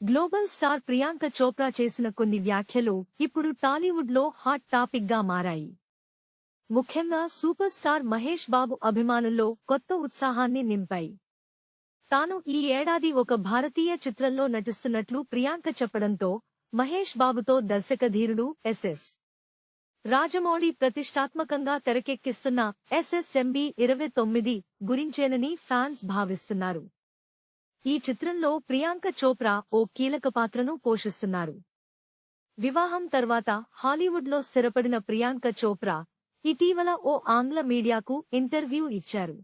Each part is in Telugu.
గ్లోబల్ స్టార్ ప్రియాంక చోప్రా చేసిన కొన్ని వ్యాఖ్యలు ఇప్పుడు టాలీవుడ్లో హాట్ టాపిక్గా మారాయి. ముఖ్యంగా సూపర్ స్టార్ మహేష్ బాబు అభిమానుల్లో కొత్త ఉత్సాహాన్ని నింపాయి. తాను ఈ ఏడాది ఒక భారతీయ చిత్రంలో నటిస్తున్నట్లు ప్రియాంక చెప్పడంతో మహేష్ బాబుతో దర్శకధీరుడు ఎస్ఎస్ రాజమౌళి ప్రతిష్టాత్మకంగా తెరకెక్కిస్తున్న ఎస్ఎస్ఎంబి ఇరవై తొమ్మిది గురించేనని ఫ్యాన్స్ భావిస్తున్నారు. ఈ చిత్రంలో ప్రియాంక చోప్రా ఓ కీలక పాత్రను పోషిస్తున్నారు. వివాహం తర్వాత హాలీవుడ్లో స్థిరపడిన ప్రియాంక చోప్రా ఇటీవల ఓ ఆంగ్ల మీడియాకు ఇంటర్వ్యూ ఇచ్చారు.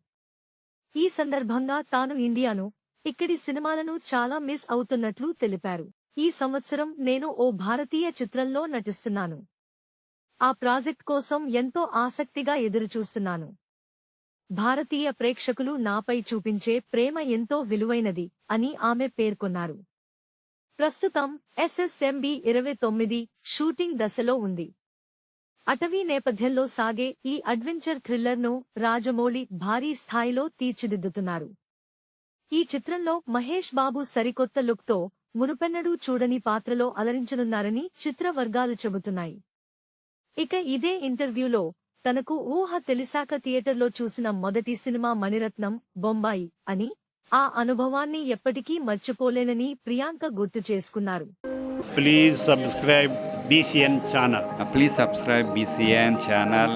ఈ సందర్భంగా తాను ఇండియాను ఇక్కడి సినిమాలను చాలా మిస్ అవుతున్నట్లు తెలిపారు. ఈ సంవత్సరం నేను ఓ భారతీయ చిత్రంలో నటిస్తున్నాను. ఆ ప్రాజెక్ట్ కోసం ఎంతో ఆసక్తిగా ఎదురుచూస్తున్నాను. భారతీయ ప్రేక్షకులు నాపై చూపించే ప్రేమ ఎంతో విలువైనది అని ఆమె పేర్కొన్నారు. ప్రస్తుతం ఎస్ఎస్ఎంబి ఇరవై తొమ్మిది షూటింగ్ దశలో ఉంది. అటవీ నేపథ్యంలో సాగే ఈ అడ్వెంచర్ థ్రిల్లర్ను రాజమౌళి భారీ స్థాయిలో తీర్చిదిద్దుతున్నారు. ఈ చిత్రంలో మహేష్ బాబు సరికొత్త లుక్తో మునుపెన్నడూ చూడని పాత్రలో అలరించనున్నారని చిత్ర వర్గాలు చెబుతున్నాయి. ఇక ఇదే ఇంటర్వ్యూలో తనకు ఊహ తెలిసాక థియేటర్లో చూసిన మొదటి సినిమా మణిరత్నం బొంబాయి అని ఆ అనుభవాన్ని ఎప్పటికీ మర్చిపోలేనని ప్రియాంక గుర్తు చేసుకున్నారు please subscribe BCN channel please subscribe BCN channel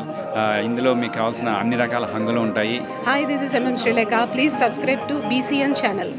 ఇందులో మీకు కావాల్సిన అన్ని రకాల హంగులు ఉంటాయి Hi, this is MM Sri Lanka. Please subscribe to BCN channel.